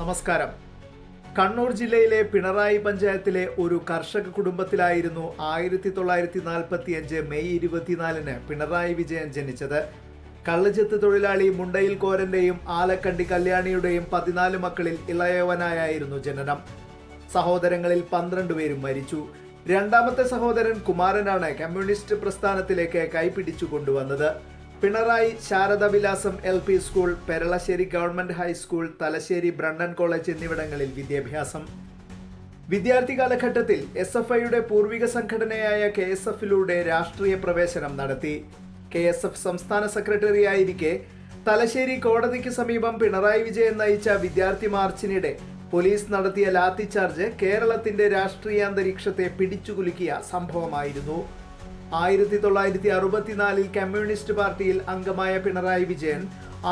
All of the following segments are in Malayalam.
നമസ്കാരം. കണ്ണൂർ ജില്ലയിലെ പിണറായി പഞ്ചായത്തിലെ ഒരു കർഷക കുടുംബത്തിലായിരുന്നു ആയിരത്തി തൊള്ളായിരത്തി നാൽപ്പത്തി അഞ്ച് മെയ് ഇരുപത്തിനാലിന് പിണറായി വിജയൻ ജനിച്ചത്. കള്ളുചെത്ത് തൊഴിലാളി മുണ്ടയിൽ കോരന്റെയും ആലക്കണ്ടി കല്യാണിയുടെയും പതിനാല് മക്കളിൽ ഇളയവനായായിരുന്നു ജനനം. സഹോദരങ്ങളിൽ പന്ത്രണ്ട് പേരും മരിച്ചു. രണ്ടാമത്തെ സഹോദരൻ കുമാരനാണ് കമ്മ്യൂണിസ്റ്റ് പ്രസ്ഥാനത്തിലേക്ക് കൈപിടിച്ചു കൊണ്ടുവന്നത്. Pinarayi Sharada Vilasam L P school Peralassery government high school Thalassery Brennen college എന്നിവിടങ്ങളിൽ വിദ്യാഭ്യാസം. വിദ്യാർത്ഥി കാലഘട്ടത്തിൽ എസ് എഫ് ഐയുടെ പൂർവിക സംഘടനയായ കെ എസ് എഫിലൂടെ രാഷ്ട്രീയ പ്രവേശനം നടത്തി. കെ എസ് എഫ് സംസ്ഥാന സെക്രട്ടറി ആയിരിക്കെ തലശ്ശേരി കോടതിക്ക് സമീപം പിണറായി വിജയൻ നയിച്ച വിദ്യാർത്ഥി മാർച്ചിനിടെ പോലീസ് നടത്തിയ ലാത്തിച്ചാർജ് കേരളത്തിന്റെ രാഷ്ട്രീയ അന്തരീക്ഷത്തെ പിടിച്ചുകുലുക്കിയ സംഭവമായിരുന്നു. ആയിരത്തി തൊള്ളായിരത്തി അറുപത്തിനാലിൽ കമ്മ്യൂണിസ്റ്റ് പാർട്ടിയിൽ അംഗമായ പിണറായി വിജയൻ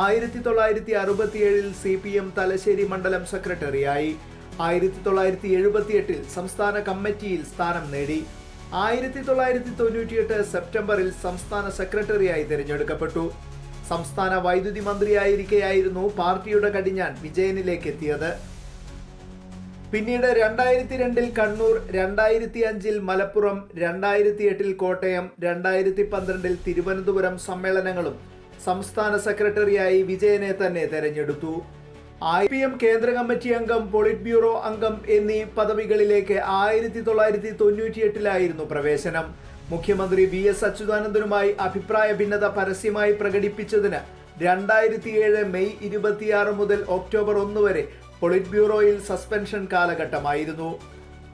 ആയിരത്തി തൊള്ളായിരത്തി അറുപത്തിയേഴിൽ സി പി എം തലശ്ശേരി മണ്ഡലം സെക്രട്ടറിയായി. ആയിരത്തി തൊള്ളായിരത്തി എഴുപത്തിയെട്ടിൽ സംസ്ഥാന കമ്മിറ്റിയിൽ സ്ഥാനം നേടി. ആയിരത്തി തൊള്ളായിരത്തി തൊണ്ണൂറ്റിയെട്ട് സെപ്റ്റംബറിൽ സംസ്ഥാന സെക്രട്ടറിയായി തിരഞ്ഞെടുക്കപ്പെട്ടു. സംസ്ഥാന വൈദ്യുതി മന്ത്രിയായിരിക്കെയായിരുന്നു പാർട്ടിയുടെ കടിഞ്ഞാൻ വിജയനിലേക്ക് എത്തിയത് പിന്നീട് രണ്ടായിരത്തി രണ്ടിൽ കണ്ണൂർ രണ്ടായിരത്തി അഞ്ചിൽ മലപ്പുറം രണ്ടായിരത്തി എട്ടിൽ കോട്ടയം രണ്ടായിരത്തി പന്ത്രണ്ടിൽ തിരുവനന്തപുരം സമ്മേളനങ്ങളും സംസ്ഥാന സെക്രട്ടറിയായി വിജയനെ തന്നെ തെരഞ്ഞെടുത്തു. ഐ പി എം കേന്ദ്ര കമ്മിറ്റി അംഗം പോളിറ്റ് ബ്യൂറോ അംഗം എന്നീ പദവികളിലേക്ക് ആയിരത്തി തൊള്ളായിരത്തി തൊണ്ണൂറ്റിയെട്ടിലായിരുന്നു പ്രവേശനം. മുഖ്യമന്ത്രി വി എസ് അച്യുതാനന്ദനുമായി അഭിപ്രായ ഭിന്നത പരസ്യമായി പ്രകടിപ്പിച്ചതിന് രണ്ടായിരത്തി ഏഴ് മെയ് ഇരുപത്തിയാറ് മുതൽ ഒക്ടോബർ ഒന്ന് വരെ പൊളിറ്റ് ബ്യൂറോയിൽ സസ്പെൻഷൻ കാലഘട്ടമായിരുന്നു.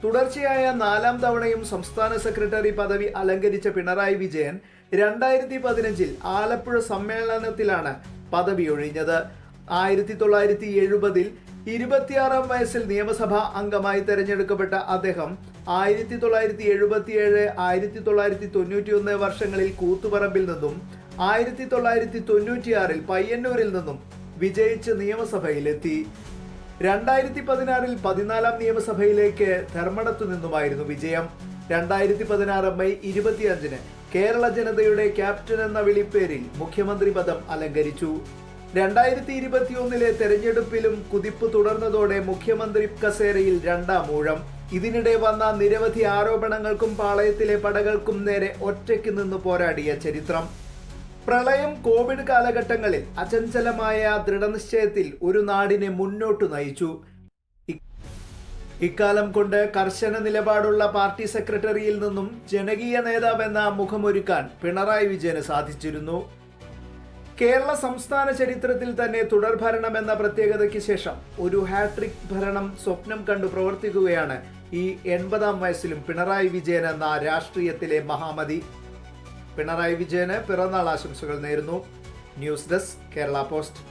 തുടർച്ചയായ നാലാം തവണയും സംസ്ഥാന സെക്രട്ടറി പദവി അലങ്കരിച്ച പിണറായി വിജയൻ രണ്ടായിരത്തി പതിനഞ്ചിൽ ആലപ്പുഴ സമ്മേളനത്തിലാണ് പദവി ഒഴിഞ്ഞത്. ആയിരത്തി തൊള്ളായിരത്തി എഴുപതിൽ ഇരുപത്തിയാറാം വയസ്സിൽ നിയമസഭാ അംഗമായി തെരഞ്ഞെടുക്കപ്പെട്ട അദ്ദേഹം ആയിരത്തി തൊള്ളായിരത്തി എഴുപത്തിയേഴ് ആയിരത്തി തൊള്ളായിരത്തി തൊണ്ണൂറ്റിയൊന്ന് വർഷങ്ങളിൽ കൂത്തുപറമ്പിൽ നിന്നും ആയിരത്തി തൊള്ളായിരത്തി തൊണ്ണൂറ്റിയാറിൽ പയ്യന്നൂരിൽ നിന്നും വിജയിച്ച് നിയമസഭയിലെത്തി. രണ്ടായിരത്തി പതിനാറിൽ പതിനാലാം നിയമസഭയിലേക്ക് ധർമ്മടത്തു നിന്നുമായിരുന്നു വിജയം. രണ്ടായിരത്തി പതിനാറ് മെയ് ഇരുപത്തിയഞ്ചിന് കേരള ജനതയുടെ ക്യാപ്റ്റൻ എന്ന വിളിപ്പേരിൽ മുഖ്യമന്ത്രി പദം അലങ്കരിച്ചു. രണ്ടായിരത്തി ഇരുപത്തിയൊന്നിലെ തെരഞ്ഞെടുപ്പിലും കുതിപ്പ് തുടർന്നതോടെ മുഖ്യമന്ത്രി കസേരയിൽ രണ്ടാം ഊഴം. ഇതിനിടെ വന്ന നിരവധി ആരോപണങ്ങൾക്കും പാളയത്തിലെ പടകൾക്കും നേരെ ഒറ്റയ്ക്ക് നിന്ന് പോരാടിയ ചരിത്രം. പ്രളയം കോവിഡ് കാലഘട്ടങ്ങളിൽ അചഞ്ചലമായ ദൃഢനിശ്ചയത്തിൽ ഒരു നാടിനെ മുന്നോട്ടു നയിച്ചു. ഇക്കാലം കൊണ്ട് കർശന നിലപാടുള്ള പാർട്ടി സെക്രട്ടറിയിൽ നിന്നും ജനകീയ നേതാവെന്ന മുഖമൊരുക്കാൻ പിണറായി വിജയന് സാധിച്ചിരുന്നു. കേരള സംസ്ഥാന ചരിത്രത്തിൽ തന്നെ തുടർഭരണം എന്ന പ്രത്യേകതയ്ക്ക് ശേഷം ഒരു ഹാട്രിക് ഭരണം സ്വപ്നം കണ്ടു പ്രവർത്തിക്കുകയാണ് ഈ എൺപതാം വയസ്സിലും പിണറായി വിജയൻ എന്ന രാഷ്ട്രീയത്തിലെ മഹാമതി. പിണറായി വിജയന് പിറന്നാൾ ആശംസകൾ നേരുന്നു. News desk Kerala post.